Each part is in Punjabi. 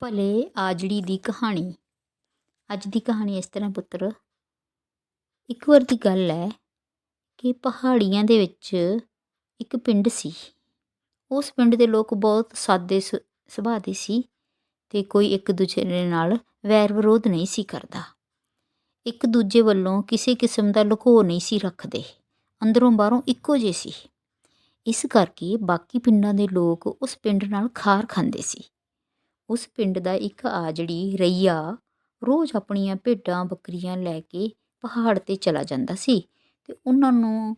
ਭਲੇ ਆਜੜੀ ਦੀ ਕਹਾਣੀ। ਅੱਜ ਦੀ ਕਹਾਣੀ ਇਸ ਤਰ੍ਹਾਂ, ਪੁੱਤਰ। ਇੱਕ ਵਾਰ ਦੀ ਗੱਲ ਹੈ ਕਿ ਪਹਾੜੀਆਂ ਦੇ ਵਿੱਚ ਇੱਕ ਪਿੰਡ ਸੀ। ਉਸ ਪਿੰਡ ਦੇ ਲੋਕ ਬਹੁਤ ਸਾਦੇ ਸੁ, ਸੁਭਾਅ ਦੇ ਸੀ ਅਤੇ ਕੋਈ ਇੱਕ ਦੂਜੇ ਦੇ ਨਾਲ ਵੈਰ ਵਿਰੋਧ ਨਹੀਂ ਸੀ ਕਰਦਾ। ਇੱਕ ਦੂਜੇ ਵੱਲੋਂ ਕਿਸੇ ਕਿਸਮ ਦਾ ਲੁਕੋ ਨਹੀਂ ਸੀ ਰੱਖਦੇ। ਅੰਦਰੋਂ ਬਾਹਰੋਂ ਇੱਕੋ ਜਿਹੇ ਸੀ। ਇਸ ਕਰਕੇ ਬਾਕੀ ਪਿੰਡਾਂ ਦੇ ਲੋਕ ਉਸ ਪਿੰਡ ਨਾਲ ਖਾਰ ਖਾਂਦੇ ਸੀ। ਉਸ ਪਿੰਡ ਦਾ ਇੱਕ ਆਜੜੀ ਰਈਆ, ਰੋਜ਼ ਆਪਣੀਆਂ ਭੇਡਾਂ ਬੱਕਰੀਆਂ ਲੈ ਕੇ ਪਹਾੜ 'ਤੇ ਚਲਾ ਜਾਂਦਾ ਸੀ ਅਤੇ ਉਹਨਾਂ ਨੂੰ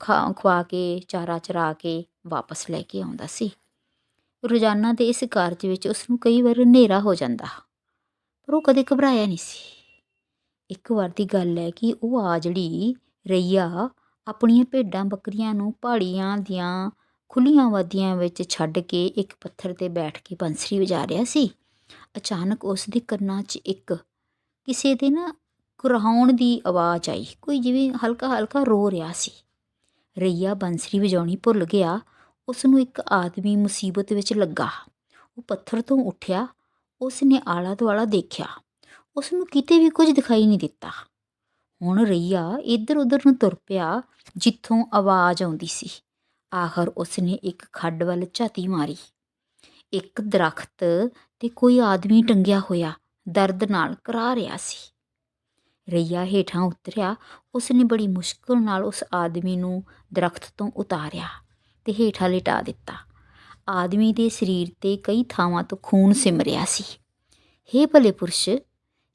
ਖਾ, ਖਵਾ ਕੇ, ਚਾਰਾ ਚਰਾ ਕੇ ਵਾਪਸ ਲੈ ਕੇ ਆਉਂਦਾ ਸੀ। ਰੋਜ਼ਾਨਾ ਦੇ ਇਸ ਕਾਰਜ ਵਿੱਚ ਉਸ ਨੂੰ ਕਈ ਵਾਰ ਹਨੇਰਾ ਹੋ ਜਾਂਦਾ ਪਰ ਉਹ ਕਦੇ ਘਬਰਾਇਆ ਨਹੀਂ ਸੀ। ਇੱਕ ਵਾਰ ਦੀ ਗੱਲ ਹੈ ਕਿ ਉਹ ਆਜੜੀ ਰਈਆ ਆਪਣੀਆਂ ਭੇਡਾਂ ਬੱਕਰੀਆਂ ਨੂੰ ਪਹਾੜੀਆਂ ਦੀਆਂ ਖੁੱਲ੍ਹੀਆਂ ਵਾਦੀਆਂ ਵਿੱਚ ਛੱਡ ਕੇ ਇੱਕ ਪੱਥਰ 'ਤੇ ਬੈਠ ਕੇ ਬੰਸਰੀ ਵਜਾ ਰਿਹਾ ਸੀ। ਅਚਾਨਕ ਉਸ ਦੇ ਕੰਨਾਂ 'ਚ ਇੱਕ ਕਿਸੇ ਦੇ ਨਾ ਕੁਰਹਾਉਣ ਦੀ ਆਵਾਜ਼ ਆਈ। ਕੋਈ ਜਿਵੇਂ ਹਲਕਾ ਹਲਕਾ ਰੋ ਰਿਹਾ ਸੀ। ਰਈਆ ਬੰਸਰੀ ਵਜਾਉਣੀ ਭੁੱਲ ਗਿਆ। ਉਸ ਨੂੰ ਇੱਕ ਆਦਮੀ ਮੁਸੀਬਤ ਵਿੱਚ ਲੱਗਾ। ਉਹ ਪੱਥਰ ਤੋਂ ਉੱਠਿਆ। ਉਸ ਨੇ ਆਲਾ ਦੁਆਲਾ ਦੇਖਿਆ। ਉਸ ਨੂੰ ਕਿਤੇ ਵੀ ਕੁਝ ਦਿਖਾਈ ਨਹੀਂ ਦਿੱਤਾ। ਹੁਣ ਰਈਆ ਇੱਧਰ ਉੱਧਰ ਨੂੰ ਤੁਰ ਪਿਆ, ਜਿੱਥੋਂ ਆਵਾਜ਼ ਆਉਂਦੀ ਸੀ। ਆਖਰ ਉਸਨੇ ਇੱਕ ਖੱਡ ਵੱਲ ਝਾਤੀ ਮਾਰੀ। ਇੱਕ ਦਰਖਤ ਤੇ ਕੋਈ ਆਦਮੀ ਟੰਗਿਆ ਹੋਇਆ ਦਰਦ ਨਾਲ ਕਰਾ ਰਿਹਾ ਸੀ। ਰਈਆ ਹੇਠਾਂ ਉਤਰਿਆ, ਉਸਨੇ ਬੜੀ ਮੁਸ਼ਕਲ ਨਾਲ ਉਸ ਆਦਮੀ ਨੂੰ ਦਰਖਤ ਤੋਂ ਉਤਾਰਿਆ ਤੇ ਹੇਠਾਂ ਲਿਟਾ ਦਿੱਤਾ। ਆਦਮੀ ਦੇ ਸਰੀਰ ਤੇ ਕਈ ਥਾਵਾਂ ਤੋਂ ਖੂਨ ਸਿਮਰਿਆ ਸੀ। ਹੇ ਭਲੇ ਪੁਰਸ਼,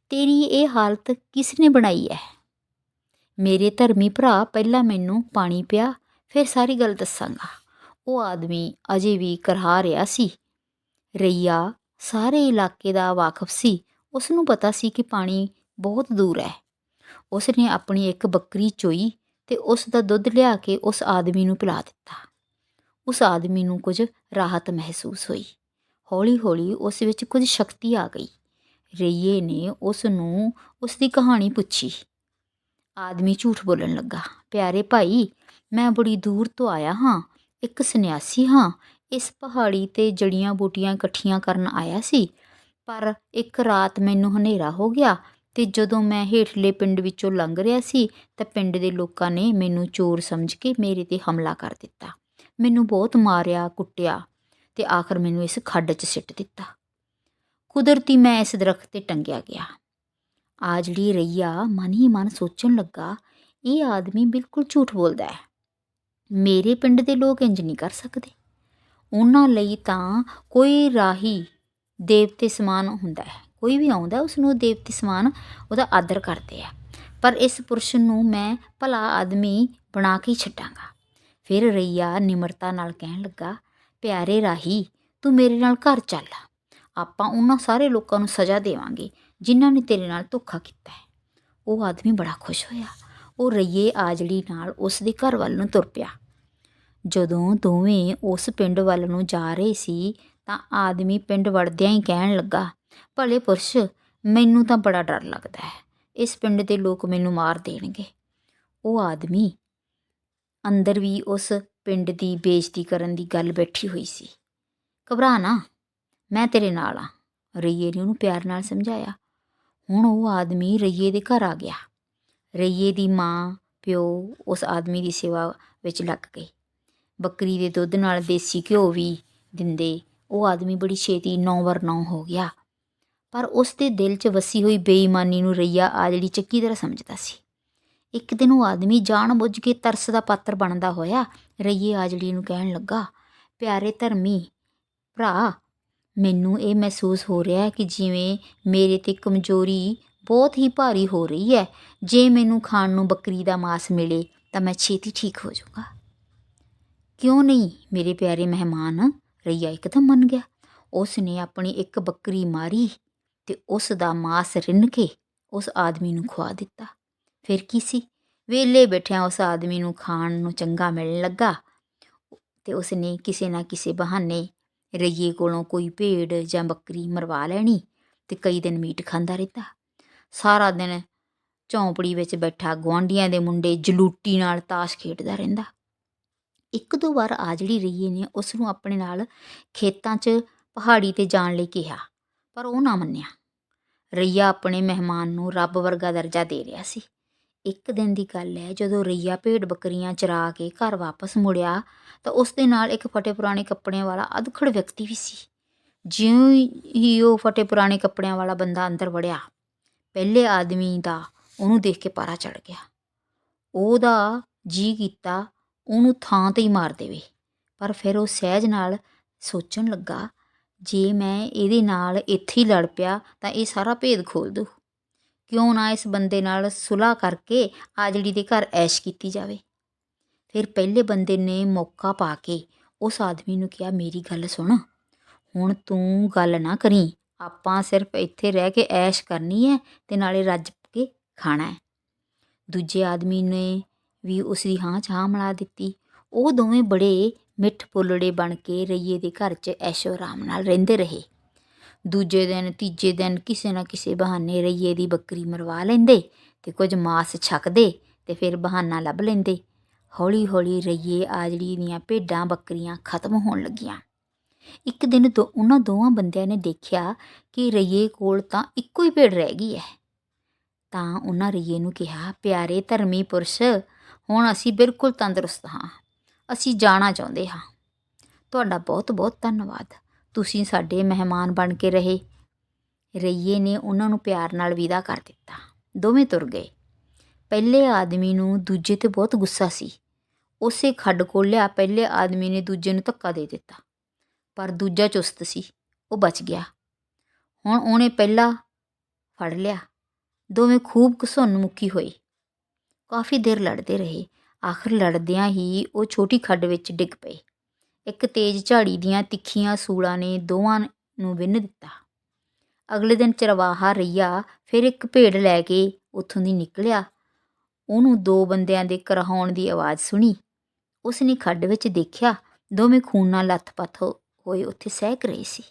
ਤੇਰੀ ਇਹ ਹਾਲਤ ਕਿਸ ਨੇ ਬਣਾਈ ਹੈ ਮੇਰੇ ਧਰਮੀ ਭਰਾ, ਪਹਿਲਾਂ ਮੈਨੂੰ ਪਾਣੀ ਪਿਆ ਫਿਰ ਸਾਰੀ ਗੱਲ ਦੱਸਾਂਗਾ। ਉਹ ਆਦਮੀ ਅਜੇ ਵੀ ਕਰਹਾ ਰਿਹਾ ਸੀ। ਰਈਆ ਸਾਰੇ ਇਲਾਕੇ ਦਾ ਵਾਕਫ ਸੀ। ਉਸ ਨੂੰ ਪਤਾ ਸੀ ਕਿ ਪਾਣੀ ਬਹੁਤ ਦੂਰ ਹੈ। ਉਸ ਨੇ ਆਪਣੀ ਇੱਕ ਬੱਕਰੀ ਚੋਈ ਤੇ ਉਸ ਦਾ ਦੁੱਧ ਲਿਆ ਕੇ ਉਸ ਆਦਮੀ ਨੂੰ ਪਿਲਾ ਦਿੱਤਾ। ਉਸ ਆਦਮੀ ਨੂੰ ਕੁਝ ਰਾਹਤ ਮਹਿਸੂਸ ਹੋਈ। ਹੌਲੀ-ਹੌਲੀ ਉਸ ਵਿੱਚ ਕੁਝ ਸ਼ਕਤੀ ਆ ਗਈ। ਰਈਏ ਨੇ ਉਸ ਨੂੰ ਉਸ ਦੀ ਕਹਾਣੀ ਪੁੱਛੀ। ਆਦਮੀ ਝੂਠ ਬੋਲਣ ਲੱਗਾ। ਪਿਆਰੇ ਭਾਈ ਮੈਂ ਬੜੀ ਦੂਰ ਤੋਂ ਆਇਆ ਹਾਂ, ਇੱਕ ਸੰਨਿਆਸੀ ਹਾਂ, ਇਸ ਪਹਾੜੀ ਤੇ ਜੜੀਆਂ ਬੂਟੀਆਂ ਇਕੱਠੀਆਂ ਕਰਨ ਆਇਆ ਸੀ। ਪਰ ਇੱਕ ਰਾਤ ਮੈਨੂੰ ਹਨੇਰਾ ਹੋ ਗਿਆ ਅਤੇ ਜਦੋਂ ਮੈਂ ਹੇਠਲੇ ਪਿੰਡ ਵਿੱਚੋਂ ਲੰਘ ਰਿਹਾ ਸੀ ਤਾਂ ਪਿੰਡ ਦੇ ਲੋਕਾਂ ਨੇ ਮੈਨੂੰ ਚੋਰ ਸਮਝ ਕੇ ਮੇਰੇ ਤੇ ਹਮਲਾ ਕਰ ਦਿੱਤਾ। ਮੈਨੂੰ ਬਹੁਤ ਮਾਰਿਆ, ਕੁੱਟਿਆ ਅਤੇ ਆਖਰ ਮੈਨੂੰ ਇਸ ਖੱਡ 'ਚ ਸਿੱਟ ਦਿੱਤਾ। ਕੁਦਰਤੀ ਮੈਂ ਇਸ ਦਰਖਤ ਤੇ ਟੰਗਿਆ ਗਿਆ। ਆ ਜਿਹੜੀ ਰਈਆ ਮਨ ਹੀ ਮਨ ਸੋਚਣ ਲੱਗਾ, ਇਹ ਆਦਮੀ ਬਿਲਕੁਲ ਝੂਠ ਬੋਲਦਾ ਹੈ। ਮੇਰੇ ਪਿੰਡ ਦੇ ਲੋਕ ਇੰਜ ਨਹੀਂ ਕਰ ਸਕਦੇ। ਉਹਨਾਂ ਲਈ ਤਾਂ ਕੋਈ ਰਾਹੀ ਦੇਵਤੇ ਸਮਾਨ ਹੁੰਦਾ ਹੈ। ਕੋਈ ਵੀ ਆਉਂਦਾ ਉਸ ਨੂੰ ਦੇਵਤੇ ਸਮਾਨ ਉਹਦਾ ਆਦਰ ਕਰਦੇ ਆ। ਪਰ ਇਸ ਪੁਰਸ਼ ਨੂੰ ਮੈਂ ਭਲਾ ਆਦਮੀ ਬਣਾ ਕੇ ਛੱਡਾਂਗਾ। ਫਿਰ ਰਈਆ ਨਿਮਰਤਾ ਨਾਲ ਕਹਿਣ ਲੱਗਾ, ਪਿਆਰੇ ਰਾਹੀ, ਤੂੰ ਮੇਰੇ ਨਾਲ ਘਰ ਚੱਲ। ਆਪਾਂ ਉਹਨਾਂ ਸਾਰੇ ਲੋਕਾਂ ਨੂੰ ਸਜ਼ਾ ਦੇਵਾਂਗੇ, ਜਿਨ੍ਹਾਂ ਨੇ ਤੇਰੇ ਨਾਲ ਧੋਖਾ ਕੀਤਾ ਹੈ। ਉਹ ਆਦਮੀ ਬੜਾ ਖੁਸ਼ ਹੋਇਆ। ਉਹ ਰਈਏ ਆਜੜੀ ਨਾਲ ਉਸ ਦੇ ਘਰ ਵੱਲ ਨੂੰ ਤੁਰ ਪਿਆ। ਜਦੋਂ ਦੋਵੇਂ ਉਸ ਪਿੰਡ ਵੱਲ ਨੂੰ ਜਾ ਰਹੇ ਸੀ ਤਾਂ ਆਦਮੀ ਪਿੰਡ ਵੜਦਿਆਂ ਹੀ ਕਹਿਣ ਲੱਗਾ, ਭਲੇ ਪੁਰਸ਼, ਮੈਨੂੰ ਤਾਂ ਬੜਾ ਡਰ ਲੱਗਦਾ ਹੈ। ਇਸ ਪਿੰਡ ਦੇ ਲੋਕ ਮੈਨੂੰ ਮਾਰ ਦੇਣਗੇ। ਉਹ ਆਦਮੀ ਅੰਦਰ ਵੀ ਉਸ ਪਿੰਡ ਦੀ ਬੇਇੱਜ਼ਤੀ ਕਰਨ ਦੀ ਗੱਲ ਬੈਠੀ ਹੋਈ ਸੀ। ਘਬਰਾ ਨਾ, ਮੈਂ ਤੇਰੇ ਨਾਲ ਆ, ਰਈਏ ਨੇ ਉਹਨੂੰ ਪਿਆਰ ਨਾਲ ਸਮਝਾਇਆ। ਹੁਣ ਉਹ ਆਦਮੀ ਰਈਏ ਦੇ ਘਰ ਆ ਗਿਆ। ਰਈਏ ਦੀ ਮਾਂ, ਪਿਓ ਉਸ ਆਦਮੀ ਦੀ ਸੇਵਾ ਵਿੱਚ ਲੱਗ ਗਏ। ਬੱਕਰੀ ਦੇ ਦੁੱਧ ਨਾਲ ਦੇਸੀ ਘਿਓ ਵੀ ਦਿੰਦੇ। ਉਹ ਆਦਮੀ ਬੜੀ ਛੇਤੀ ਨੌ ਵਰ ਨੌ ਹੋ ਗਿਆ। ਪਰ ਉਸ ਦੇ ਦਿਲ 'ਚ ਵਸੀ ਹੋਈ ਬੇਈਮਾਨੀ ਨੂੰ ਰਈਆ ਆ ਜਿਹੜੀ ਚੱਕੀ ਤਰ੍ਹਾਂ ਸਮਝਦਾ ਸੀ। ਇੱਕ ਦਿਨ ਉਹ ਆਦਮੀ ਜਾਣ ਬੁੱਝ ਕੇ ਤਰਸ ਦਾ ਪਾਤਰ ਬਣਦਾ ਹੋਇਆ ਰਈਏ ਆਜੜੀ ਨੂੰ ਕਹਿਣ ਲੱਗਾ, ਪਿਆਰੇ ਧਰਮੀ, ਭਰਾ, ਮੈਨੂੰ ਇਹ ਮਹਿਸੂਸ ਹੋ ਰਿਹਾ ਹੈ ਕਿ ਜਿਵੇਂ ਮੇਰੇ ਤੇ ਕਮਜ਼ੋਰੀ ਬਹੁਤ ਹੀ ਭਾਰੀ ਹੋ ਰਹੀ ਹੈ। ਜੇ ਮੈਨੂੰ ਖਾਣ ਨੂੰ ਬੱਕਰੀ ਦਾ ਮਾਸ ਮਿਲੇ, ਤਾਂ ਮੈਂ ਛੇਤੀ ਠੀਕ ਹੋ ਜਾਊਗਾ। ਕਿਉਂ ਨਹੀਂ, ਮੇਰੇ ਪਿਆਰੇ ਮਹਿਮਾਨ? ਰਈਆ ਇੱਕਦਮ ਮੰਨ ਗਿਆ। ਉਸ ਨੇ ਆਪਣੀ ਇੱਕ ਬੱਕਰੀ ਮਾਰੀ ਤੇ ਉਸ ਦਾ ਮਾਸ ਰਿੰਨ ਕੇ ਉਸ ਆਦਮੀ ਨੂੰ ਖਵਾ ਦਿੱਤਾ। ਫਿਰ ਕੀ ਸੀ? ਵੇਲੇ ਬੈਠਿਆਂ ਉਸ ਆਦਮੀ ਨੂੰ ਖਾਣ ਨੂੰ ਚੰਗਾ ਮਿਲਣ ਲੱਗਾ ਤੇ ਉਸ ਨੇ ਕਿਸੇ ਨਾ ਕਿਸੇ ਬਹਾਨੇ ਰਈਏ ਕੋਲੋਂ ਕੋਈ ਭੇਡ ਜਾਂ ਬੱਕਰੀ ਮਰਵਾ ਲੈਣੀ ਤੇ ਕਈ ਦਿਨ ਮੀਟ ਖਾਂਦਾ ਰਹਿੰਦਾ। ਸਾਰਾ ਦਿਨ ਝੌਂਪੜੀ ਵਿੱਚ ਬੈਠਾ, ਗੁਆਂਢੀਆਂ ਦੇ ਮੁੰਡੇ ਜਲੂਟੀ ਨਾਲ ਤਾਸ਼ ਖੇਡਦਾ ਰਹਿੰਦਾ। ਇੱਕ ਦੋ ਵਾਰ ਆ ਜਿਹੜੀ ਰਈਏ ਨੇ ਉਸ ਨੂੰ ਆਪਣੇ ਨਾਲ ਖੇਤਾਂ 'ਚ ਪਹਾੜੀ ਤੇ ਜਾਣ ਲਈ ਕਿਹਾ, ਪਰ ਉਹ ਨਾ ਮੰਨਿਆ। ਰਈਆ ਆਪਣੇ ਮਹਿਮਾਨ ਨੂੰ ਰੱਬ ਵਰਗਾ ਦਰਜਾ ਦੇ ਰਿਹਾ ਸੀ। ਇੱਕ ਦਿਨ ਦੀ ਗੱਲ ਹੈ, ਜਦੋਂ ਰਈਆ ਭੇਡ ਬੱਕਰੀਆਂ ਚਰਾ ਕੇ ਘਰ ਵਾਪਸ ਮੁੜਿਆ, ਤਾਂ ਉਸ ਦੇ ਨਾਲ ਇੱਕ ਫਟੇ ਪੁਰਾਣੇ ਕੱਪੜਿਆਂ ਵਾਲਾ ਅਧਖੜ ਵਿਅਕਤੀ ਵੀ ਸੀ। ਜਿਉਂ ਹੀ ਉਹ ਫਟੇ ਪੁਰਾਣੇ ਕੱਪੜਿਆਂ ਵਾਲਾ ਬੰਦਾ ਅੰਦਰ ਵੜਿਆ ਪਹਿਲੇ ਆਦਮੀ ਦਾ ਉਹਨੂੰ ਦੇਖ ਕੇ ਪਾਰਾ ਚੜ ਗਿਆ। ਉਹਦਾ ਜੀ ਕੀਤਾ ਉਹਨੂੰ ਥਾਂ ਤੇ ਹੀ ਮਾਰ ਦੇਵੇ। ਪਰ ਫਿਰ ਉਹ ਸਹਿਜ ਨਾਲ ਸੋਚਣ ਲੱਗਾ, ਜੇ ਮੈਂ ਇਹਦੇ ਨਾਲ ਇੱਥੇ ਹੀ ਲੜ ਪਿਆ ਤਾਂ ਇਹ ਸਾਰਾ ਭੇਦ ਖੋਲ ਦੂ ਕਿਉਂ ਨਾ ਇਸ ਬੰਦੇ ਨਾਲ ਸੁਲਾਹ ਕਰਕੇ ਆਜੜੀ ਦੇ ਘਰ ਐਸ਼ ਕੀਤੀ ਜਾਵੇ। ਫਿਰ ਪਹਿਲੇ ਬੰਦੇ ਨੇ ਮੌਕਾ ਪਾ ਕੇ ਉਸ ਆਦਮੀ ਨੂੰ ਕਿਹਾ, ਮੇਰੀ ਗੱਲ ਸੁਣ, ਹੁਣ ਤੂੰ ਗੱਲ ਨਾ ਕਰੀ। ਆਪਾਂ ਸਿਰਫ ਇੱਥੇ ਰਹਿ ਕੇ ਐਸ਼ ਕਰਨੀ ਹੈ ਤੇ ਨਾਲੇ ਰੱਜ ਕੇ ਖਾਣਾ ਹੈ। ਦੂਜੇ ਆਦਮੀ ਨੇ ਵੀ ਉਸ ਦੀ ਹਾਂ 'ਚ ਹਾਂ ਮਿਲਾ ਦਿੱਤੀ। ਉਹ ਦੋਵੇਂ ਬੜੇ ਮਿੱਠ ਪੁੱਲੜੇ ਬਣ ਕੇ ਰਈਏ ਦੇ ਘਰ 'ਚ ਐਸ਼ੋ ਆਰਾਮ ਨਾਲ ਰਹਿੰਦੇ ਰਹੇ। ਦੂਜੇ ਦਿਨ, ਤੀਜੇ ਦਿਨ ਕਿਸੇ ਨਾ ਕਿਸੇ ਬਹਾਨੇ ਰਈਏ ਦੀ ਬੱਕਰੀ ਮਰਵਾ ਲੈਂਦੇ ਤੇ ਕੁਝ ਮਾਸ ਛਕਦੇ ਤੇ ਫਿਰ ਬਹਾਨਾ ਲੱਭ ਲੈਂਦੇ। ਹੌਲੀ ਹੌਲੀ ਰਈਏ ਆਜੜੀ ਦੀਆਂ ਭੇਡਾਂ ਬੱਕਰੀਆਂ ਖਤਮ ਹੋਣ ਲੱਗੀਆਂ। ਇੱਕ ਦਿਨ ਦੋ, ਉਹਨਾਂ ਦੋਵਾਂ ਬੰਦਿਆਂ ਨੇ ਦੇਖਿਆ ਕਿ ਰਈਏ ਕੋਲ ਤਾਂ ਇੱਕੋ ਹੀ ਭੇਡ ਰਹਿ ਗਈ ਹੈ। ਤਾਂ ਉਹਨਾਂ ਰਈਏ ਨੂੰ ਕਿਹਾ, ਪਿਆਰੇ ਧਰਮੀ ਪੁਰਸ਼, ਹੁਣ ਅਸੀਂ ਬਿਲਕੁਲ ਤੰਦਰੁਸਤ ਹਾਂ। ਅਸੀਂ ਜਾਣਾ ਚਾਹੁੰਦੇ ਹਾਂ। ਤੁਹਾਡਾ ਬਹੁਤ ਬਹੁਤ ਧੰਨਵਾਦ। ਤੁਸੀਂ ਸਾਡੇ ਮਹਿਮਾਨ ਬਣ ਕੇ ਰਹੇ ਰਈਏ ਨੇ ਉਹਨਾਂ ਨੂੰ ਪਿਆਰ ਨਾਲ ਵਿਦਾ ਕਰ ਦਿੱਤਾ। ਦੋਵੇਂ ਤੁਰ ਗਏ। ਪਹਿਲੇ ਆਦਮੀ ਨੂੰ ਦੂਜੇ ਤੇ ਬਹੁਤ ਗੁੱਸਾ ਸੀ। ਉਸੇ ਖੱਡ ਕੋਲ ਲਿਆ, ਪਹਿਲੇ ਆਦਮੀ ਨੇ ਦੂਜੇ ਨੂੰ ਧੱਕਾ ਦੇ ਦਿੱਤਾ। ਪਰ ਦੂਜਾ ਚੁਸਤ ਸੀ, ਉਹ ਬਚ ਗਿਆ। ਹੁਣ ਉਹਨੇ ਪਹਿਲਾ ਫੜ ਲਿਆ। ਦੋਵੇਂ ਖੂਬ ਘਸੁੰਨ ਮੁੱਕੀ ਹੋਏ। ਕਾਫੀ ਦੇਰ ਲੜਦੇ ਰਹੇ। ਆਖਰ ਲੜਦਿਆਂ ਹੀ ਉਹ ਛੋਟੀ ਖੱਡ ਵਿੱਚ ਡਿੱਗ ਪਏ। ਇੱਕ ਤੇਜ਼ ਝਾੜੀ ਦੀਆਂ ਤਿੱਖੀਆਂ ਸੂਲਾਂ ਨੇ ਦੋਵਾਂ ਨੂੰ ਵਿੰਨ ਦਿੱਤਾ। ਅਗਲੇ ਦਿਨ ਚਰਵਾਹਾ ਰਈਆ ਫਿਰ ਇੱਕ ਭੇਡ ਲੈ ਕੇ ਉੱਥੋਂ ਦੀ ਨਿਕਲਿਆ। ਉਹਨੂੰ ਦੋ ਬੰਦਿਆਂ ਦੇ ਕਰਹਾਉਣ ਦੀ ਆਵਾਜ਼ ਸੁਣੀ। ਉਸ ਨੇ ਖੱਡ ਵਿੱਚ ਦੇਖਿਆ। ਦੋਵੇਂ ਖੂਨ ਨਾਲ ਲੱਥ-ਪੱਥ ਹੋਏ ਉੱਥੇ ਸਹਿਕ ਰਹੇ ਸੀ।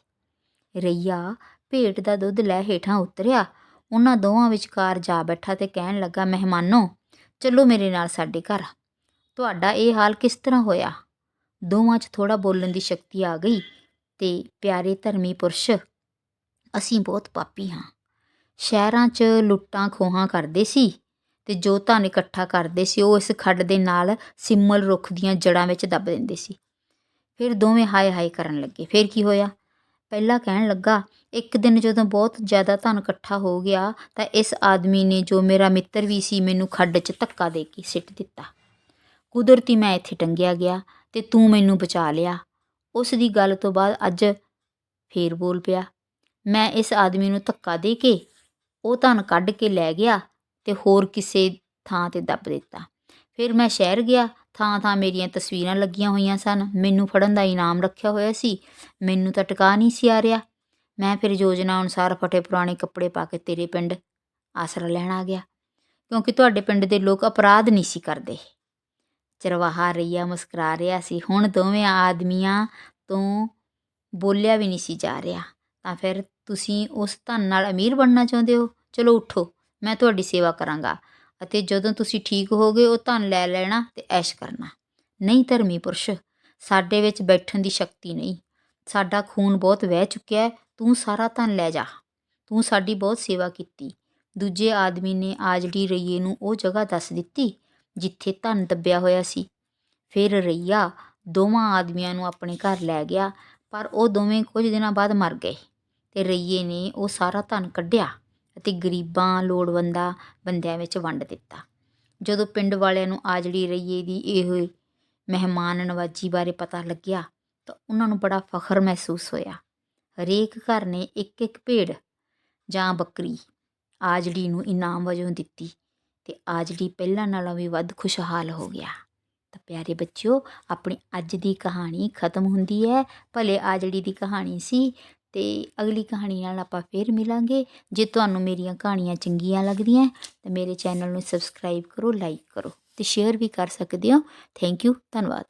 ਰਈਆ ਭੇਟ ਦਾ ਦੁੱਧ ਲੈ ਹੇਠਾਂ ਉਤਰਿਆ। ਉਹਨਾਂ ਦੋਵਾਂ ਵਿਚਕਾਰ ਜਾ ਬੈਠਾ ਤੇ ਕਹਿਣ ਲੱਗਾ, ਮਹਿਮਾਨੋ, ਚਲੋ ਮੇਰੇ ਨਾਲ ਸਾਡੇ ਘਰ ਤੁਹਾਡਾ ਇਹ ਹਾਲ ਕਿਸ ਤਰ੍ਹਾਂ ਹੋਇਆ? ਦੋਵਾਂ 'ਚ ਥੋੜਾ ਬੋਲਣ ਦੀ ਸ਼ਕਤੀ ਆ ਗਈ ਤੇ ਪਿਆਰੇ ਧਰਮੀ ਪੁਰਸ਼, ਅਸੀਂ ਬਹੁਤ ਪਾਪੀ ਹਾਂ। ਸ਼ਹਿਰਾਂ 'ਚ ਲੁੱਟਾਂ ਖੋਹਾਂ ਕਰਦੇ ਸੀ ਤੇ ਜੋ ਧਨ ਇਕੱਠਾ ਕਰਦੇ ਸੀ, ਉਹ ਇਸ ਖੱਡ ਦੇ ਨਾਲ ਸਿੰਮਲ ਰੁੱਖ ਦੀਆਂ ਜੜਾਂ ਵਿੱਚ ਦੱਬ ਦਿੰਦੇ ਸੀ। ਫਿਰ ਦੋਵੇਂ ਹਾਏ ਹਾਏ ਕਰਨ ਲੱਗੇ। ਫਿਰ ਕੀ ਹੋਇਆ? ਪਹਿਲਾ ਕਹਿਣ ਲੱਗਾ, ਇੱਕ ਦਿਨ ਜਦੋਂ ਬਹੁਤ ਜ਼ਿਆਦਾ ਧਨ ਇਕੱਠਾ ਹੋ ਗਿਆ, ਤਾਂ ਇਸ ਆਦਮੀ ਨੇ ਜੋ ਮੇਰਾ ਮਿੱਤਰ ਵੀ ਸੀ ਮੈਨੂੰ ਖੱਡ 'ਚ ਧੱਕਾ ਦੇ ਕੇ ਸਿੱਟ ਦਿੱਤਾ। ਕੁਦਰਤੀ ਮੈਂ ਇੱਥੇ ਟੰਗਿਆ ਗਿਆ ਤੇ ਤੂੰ ਮੈਨੂੰ ਬਚਾ ਲਿਆ। ਉਸ ਦੀ ਗੱਲ ਤੋਂ ਬਾਅਦ ਅੱਜ ਫੇਰ ਬੋਲ ਪਿਆ, ਮੈਂ ਇਸ ਆਦਮੀ ਨੂੰ ਧੱਕਾ ਦੇ ਕੇ ਉਹ ਧਨ ਕੱਢ ਕੇ ਲੈ ਗਿਆ ਤੇ ਹੋਰ ਕਿਸੇ ਥਾਂ ਤੇ ਦੱਬ ਦਿੱਤਾ। ਫਿਰ ਮੈਂ ਸ਼ਹਿਰ ਗਿਆ ਥਾਂ ਥਾਂ ਮੇਰੀਆਂ ਤਸਵੀਰਾਂ ਲੱਗੀਆਂ ਹੋਈਆਂ ਸਨ। ਮੈਨੂੰ ਫੜਨ ਦਾ ਇਨਾਮ ਰੱਖਿਆ ਹੋਇਆ ਸੀ। ਮੈਨੂੰ ਤਾਂ ਟਿਕਾ ਨਹੀਂ ਸੀ ਆ ਰਿਹਾ। ਮੈਂ ਫਿਰ ਯੋਜਨਾ ਅਨੁਸਾਰ ਫਟੇ ਪੁਰਾਣੇ ਕੱਪੜੇ ਪਾ ਕੇ ਤੇਰੇ ਪਿੰਡ ਆਸਰਾ ਲੈਣ ਆ ਗਿਆ। ਕਿਉਂਕਿ ਤੁਹਾਡੇ ਪਿੰਡ ਦੇ ਲੋਕ ਅਪਰਾਧ ਨਹੀਂ ਸੀ ਕਰਦੇ। ਚਰਵਾਹਾ ਰਈਆ ਮੁਸਕਰਾ ਰਿਹਾ ਸੀ। ਹੁਣ ਦੋਵੇਂ ਆਦਮੀਆਂ ਤੋਂ ਬੋਲਿਆ ਵੀ ਨਹੀਂ ਸੀ ਜਾ ਰਿਹਾ। ਤਾਂ ਫਿਰ ਤੁਸੀਂ ਉਸ ਧਨ ਨਾਲ ਅਮੀਰ ਬਣਨਾ ਚਾਹੁੰਦੇ ਹੋ? ਚਲੋ ਉਠੋ, ਮੈਂ ਤੁਹਾਡੀ ਸੇਵਾ ਕਰਾਂਗਾ। ਅਤੇ ਜਦੋਂ ਤੁਸੀਂ ਠੀਕ ਹੋਗੇ, ਉਹ ਧਨ ਲੈ ਲੈਣਾ ਤੇ ਐਸ਼ ਕਰਨਾ। ਨਹੀਂ ਧਰਮੀ ਪੁਰਸ਼, ਸਾਡੇ ਵਿੱਚ ਬੈਠਣ ਦੀ ਸ਼ਕਤੀ ਨਹੀਂ। ਸਾਡਾ ਖੂਨ ਬਹੁਤ ਵਹਿ ਚੁੱਕਿਆ ਤੂੰ ਸਾਰਾ ਧਨ ਲੈ ਜਾ। ਤੂੰ ਸਾਡੀ ਬਹੁਤ ਸੇਵਾ ਕੀਤੀ। ਦੂਜੇ ਆਦਮੀ ਨੇ ਆਜੜੀ ਰਈਏ ਨੂੰ ਉਹ ਜਗ੍ਹਾ ਦੱਸ ਦਿੱਤੀ, ਜਿੱਥੇ ਧਨ ਦੱਬਿਆ ਹੋਇਆ ਸੀ। ਫਿਰ ਰਈਆ ਦੋਵਾਂ ਆਦਮੀਆਂ ਨੂੰ ਆਪਣੇ ਘਰ ਲੈ ਗਿਆ, ਪਰ ਉਹ ਦੋਵੇਂ ਕੁਝ ਦਿਨਾਂ ਬਾਅਦ ਮਰ ਗਏ। ਤੇ ਰਈਏ ਨੇ ਉਹ ਸਾਰਾ ਧਨ ਕੱਢਿਆ। ਅਤੇ ਗਰੀਬਾਂ ਲੋੜਵੰਦਾਂ ਬੰਦਿਆਂ ਵਿੱਚ ਵੰਡ ਦਿੱਤਾ। ਜਦੋਂ ਪਿੰਡ ਵਾਲਿਆਂ ਨੂੰ ਆਜੜੀ ਰਈਏ ਦੀ ਇਹ ਮਹਿਮਾਨ ਨਵਾਜੀ ਬਾਰੇ ਪਤਾ ਲੱਗਿਆ ਤਾਂ ਉਹਨਾਂ ਨੂੰ ਬੜਾ ਫਖਰ ਮਹਿਸੂਸ ਹੋਇਆ। ਹਰੇਕ ਘਰ ਨੇ ਇੱਕ ਇੱਕ ਭੇਡ ਜਾਂ ਬੱਕਰੀ ਆਜੜੀ ਨੂੰ ਇਨਾਮ ਵਜੋਂ ਦਿੱਤੀ ਤੇ ਆਜੜੀ ਪਹਿਲਾਂ ਨਾਲੋਂ ਵੀ ਵੱਧ ਖੁਸ਼ਹਾਲ ਹੋ ਗਿਆ। ਤਾਂ ਪਿਆਰੇ ਬੱਚਿਓ, ਆਪਣੀ ਅੱਜ ਦੀ ਕਹਾਣੀ ਖਤਮ ਹੁੰਦੀ ਹੈ। ਭਲੇ ਆਜੜੀ ਦੀ ਕਹਾਣੀ ਸੀ ਅਤੇ ਅਗਲੀ ਕਹਾਣੀ ਨਾਲ ਆਪਾਂ ਫੇਰ ਮਿਲਾਂਗੇ। ਜੇ ਤੁਹਾਨੂੰ ਮੇਰੀਆਂ ਕਹਾਣੀਆਂ ਚੰਗੀਆਂ ਲੱਗਦੀਆਂ, ਤਾਂ ਮੇਰੇ ਚੈਨਲ ਨੂੰ ਸਬਸਕ੍ਰਾਈਬ ਕਰੋ, ਲਾਈਕ ਕਰੋ ਅਤੇ ਸ਼ੇਅਰ ਵੀ ਕਰ ਸਕਦੇ ਹੋ। ਥੈਂਕ ਯੂ, ਧੰਨਵਾਦ।